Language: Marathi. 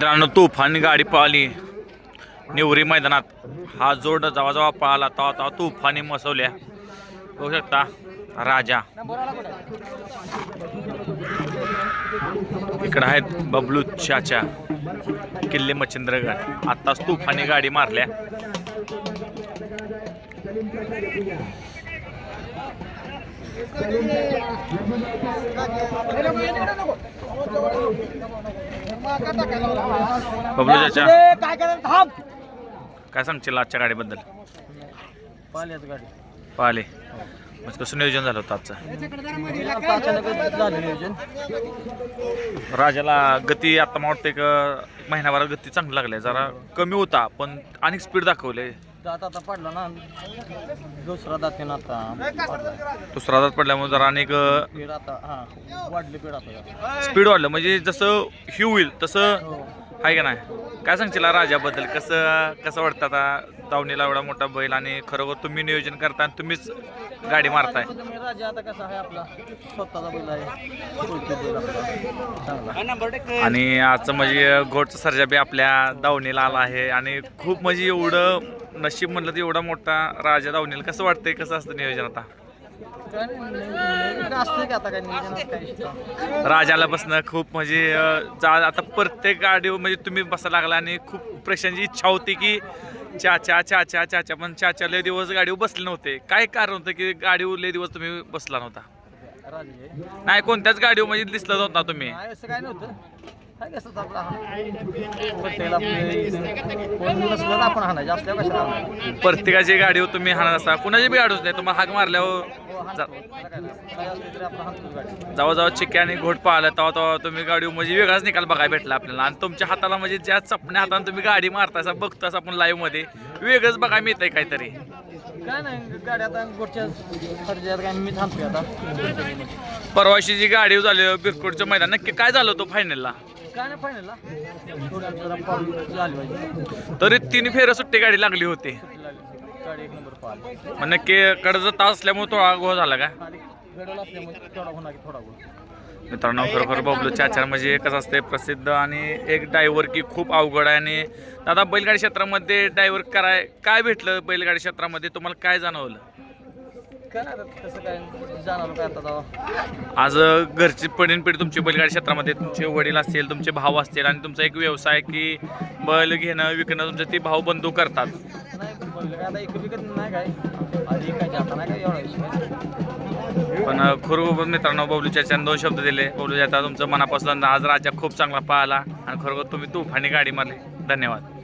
मित्रांनो तुफान गाडी पळाली निवरी मैदानात. हा जोड जवाजवा जेव्हा पळाला तेव्हा तेव्हा तुफानी मसवल्या. बघू शकता राजा. इकडं आहेत बबलू चाचा किल्ले मच्छिंद्रगड. आत्ताच तुफानी गाडी मारल्या. बबलू चाचा काय करायचं? थांब. काय सांगशील आजच्या गाडीबद्दल? गाडी. पाहिले म्हणजे कसं नियोजन झालं होतं आजचं? आता अचानकच झालं नियोजन राजाला गती आता मला वाटतं एक महिनाभरात गती चांगली लागली जरा कमी होता पण आणि स्पीड दाखवले. दात आता पडला ना. दुसरा दात आहे ना आता. पडला. दुसरा दात पडल्यामुळे जरा अनेक पीड आता हा. वाढली पीड आता स्पीड वाढलं. म्हणजे जसं ही होईल तसं हो. आहे का नाही? काय सांगशील राजाबद्दल? कसं कसं वाटतं आता दावणीला एवढा मोठा बैल आणि खरोखर तुम्ही नियोजन करता आणि तुम्हीच गाडी मारताय? राजा आता कसा आहे आपला स्वतःचा बैल आहे आणि आजचं म्हणजे घोटचं सर्जा बी आपल्या दावणीला आला आहे आणि खूप म्हणजे एवढं नशीब म्हणलं तर एवढा मोठा राजा दावणीला. कसं वाटतंय? कसं असतं नियोजन आता? राजाला बसणं खूप म्हणजे जा आता प्रत्येक गाडीवर म्हणजे तुम्ही बसायला लागला आणि खूप प्रेक्षांची इच्छा होती की चाचा चाचा चाचा पण चाचा लय दिवस गाडीवर बसले नव्हते. काय कारण होतं की गाडीवर लय दिवस तुम्ही बसला नव्हता. नाही कोणत्याच गाडीवर म्हणजे दिसलं नव्हता तुम्ही. काय नव्हतं. आपण हाणायचं असल्यावर कशाला हाणायचं? प्रत्येकाची गाडीवर तुम्ही हाणत असता. कुणाची बी गाडी होत नाही. तुम्हाला हाक मारल्यावर जा- गाडी जेव्हा चिक्के आणि घोट पाहिलं तेव्हा तेव्हा तुम्ही गाडी म्हणजे वेगळाच निकाल बघायला भेटला आपल्याला. आणि तुमच्या हाताला म्हणजे ज्या चपण्या हाताने तुम्ही गाडी मारतायसा बघतास आपण लाईव्हमध्ये. वेगळंच बघायला मिळतंय काहीतरी. काय नाही गाडी आता गोडच्या खर्चात काय मी थांबतोय आता. परवाशी जी गाडी झाली बिरकोडचं मैदान. नक्की काय झालं होतं फायनलला काय नाही तरी तीन फेर सुट्टी गाडी लागली होती. सुट्टी मग नक्की कडचा तास असल्यामुळे थोडा गोळ झाला का? मित्रांनो खरोखर बबलू चाचार म्हणजे कसं असते प्रसिद्ध आणि एक डायव्हर की खूप अवघड आहे. आणि दादा बैलगाडी क्षेत्रामध्ये डायव्हर कराय काय भेटलं बैलगाडी क्षेत्रामध्ये? तुम्हाला काय जाणवलं? आज घरची पिढी तुमची बैलगाडी क्षेत्रामध्ये तुमचे वडील असतील तुमचे भाऊ असतील आणि तुमचा एक व्यवसाय की बैल घेणं विकणं तुमचं ते भाऊ बंधू करतात. पण खरोखर मित्रांनो बबलू चाचाने दोन शब्द दिले. बबलू चाचा तुमचं मनापासून आज राजा खूप चांगला पाहिला. आणि खरोखर तुम्ही तुफानी गाडी मारली धन्यवाद.